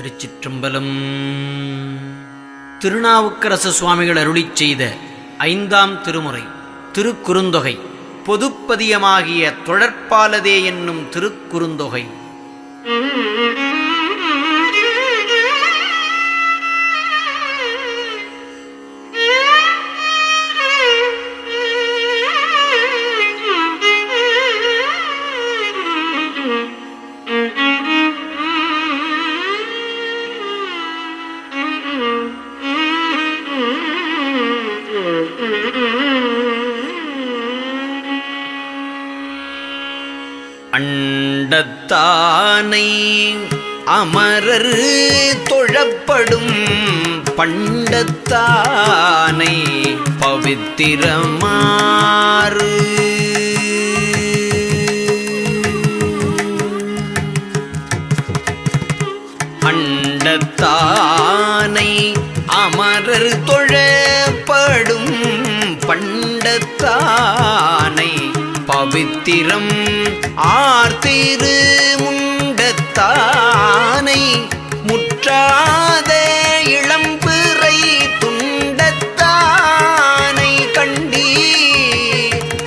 திருச்சிற்றம்பலம். திருநாவுக்கரசு சுவாமிகள் அருளிச் செய்த ஐந்தாம் திருமுறை திருக்குறுந்தொகை பொதுப்பதியமாகிய தொடர்பாலதே என்னும் திருக்குறுந்தொகை. தானை அமரர் தொழப்படும் பண்டத்தானை பவித்திரமாறு. அண்டத்தானை அமரர் தொழப்படும் பண்டத்தானை பவித்திரம் ஆர்த்திரு முண்டத்தானை முற்றாத இளம்பிறை துண்டத்தானை கண்டி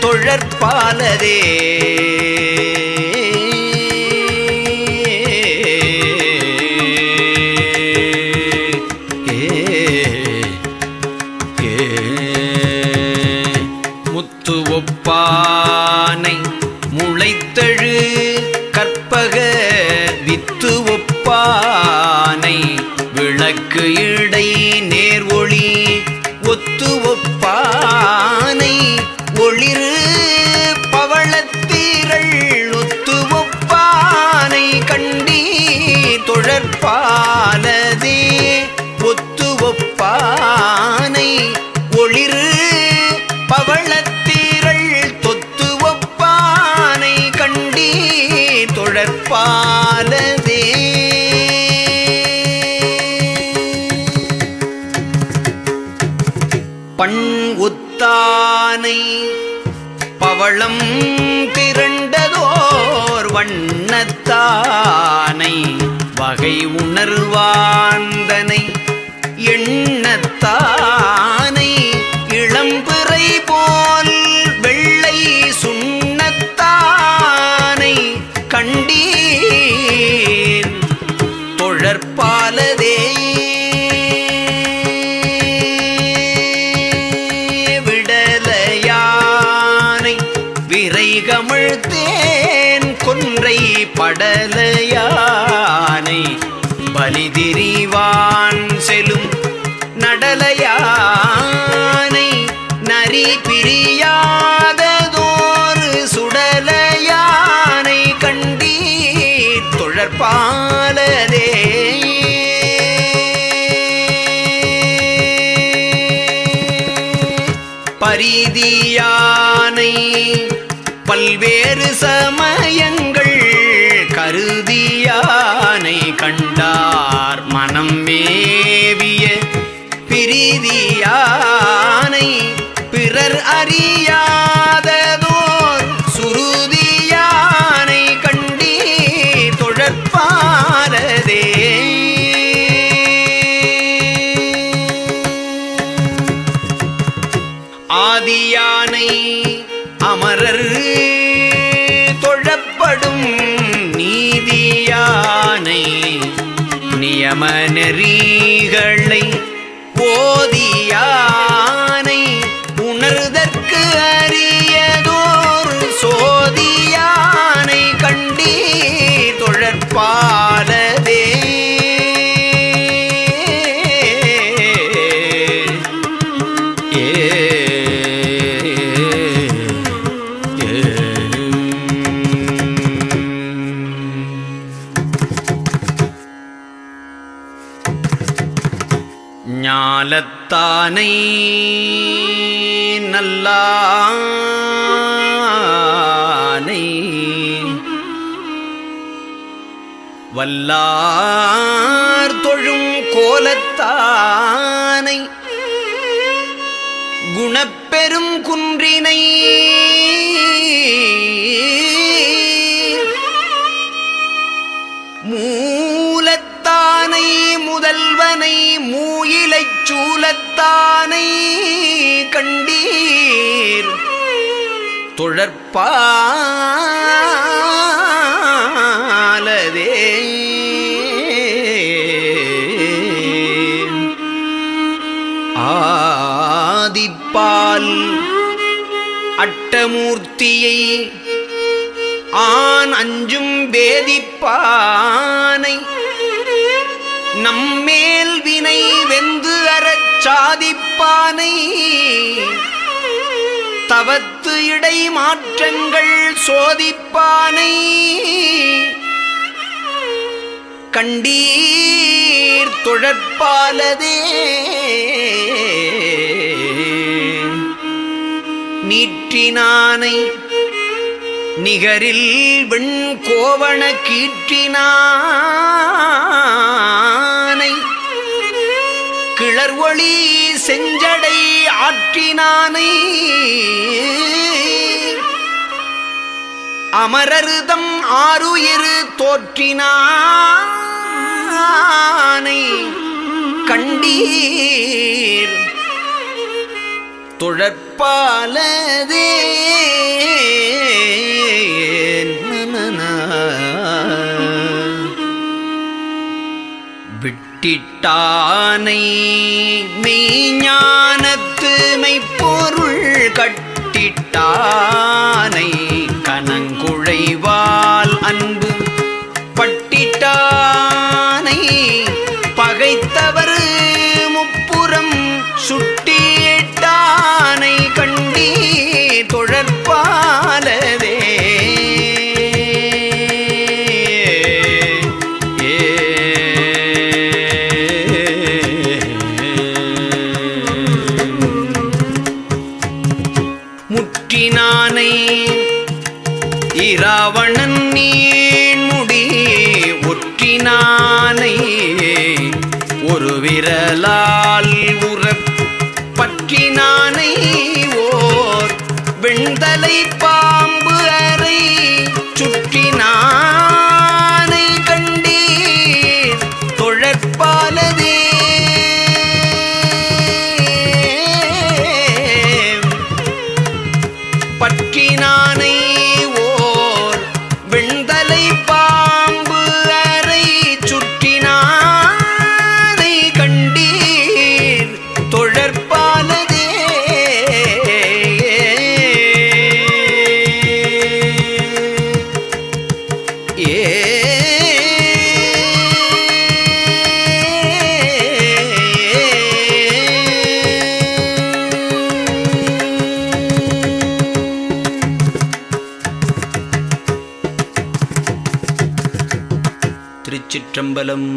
தொழற்பாலதே. விளக்கு இடை நேர் ஒளி ஒத்து ஒப்பானை ஒளிரு பவளத்தீரள் ஒத்து ஒப்பானை கண்டி தொழற்பாலதே பண் உத்தானை பவளம் திரண்டதோர் வண்ணத்தானை வகை உணர்வாந்தனை எண்ணத்தான் விரைகமிழ்த்தேன் கொன்றை படலையானை. பலிதிரிவான் செலும் நடலையானை. நரி பிரியாததோர் சுடலையானை கண்டீர் தொழற்பாலதே. பரிதியானை பல்வேறு சமயங்கள் கருதியானை கண்டார் மனம் மேவிய பிரிதியானை பிறர் அறியாததோர் நியம நெறிகளை ஓதியானை ஞாலத்தானை நல்லானை வல்லார் தொழும் கோலத்தானை குணப்பெரும் குன்றினை மூலத்தானை முதல்வனை சூலத்தானை கண்டீர். தொழற்பாலதே ஆதிப்பால் அட்டமூர்த்தியை ஆண் அஞ்சும் வேதிப்பான். சாதிப்பானை. தவத்து இடை மாற்றங்கள் சோதிப்பானை. கண்டீர் தொழற்பாலதே. நீற்றினானை நிகரில் வெண் கோவண கீற்றினான். ஆற்றினானை அமரருதம் ஆறுயிரு தோற்றினானை. கண்டீர். தொழற்பாலதே. விட்டிட்டானை. மெய்ஞானத்து மெய்ப்பொருள் கட்டிட்டானை. கனங்குழைவால் அன்பு பட்டிட்டானை. பகைத்தவர் விரலால் உறப்பு பற்றினானை ஓர் வெண்தலை பாம்பு அறை திருச்சிற்றம்பலம்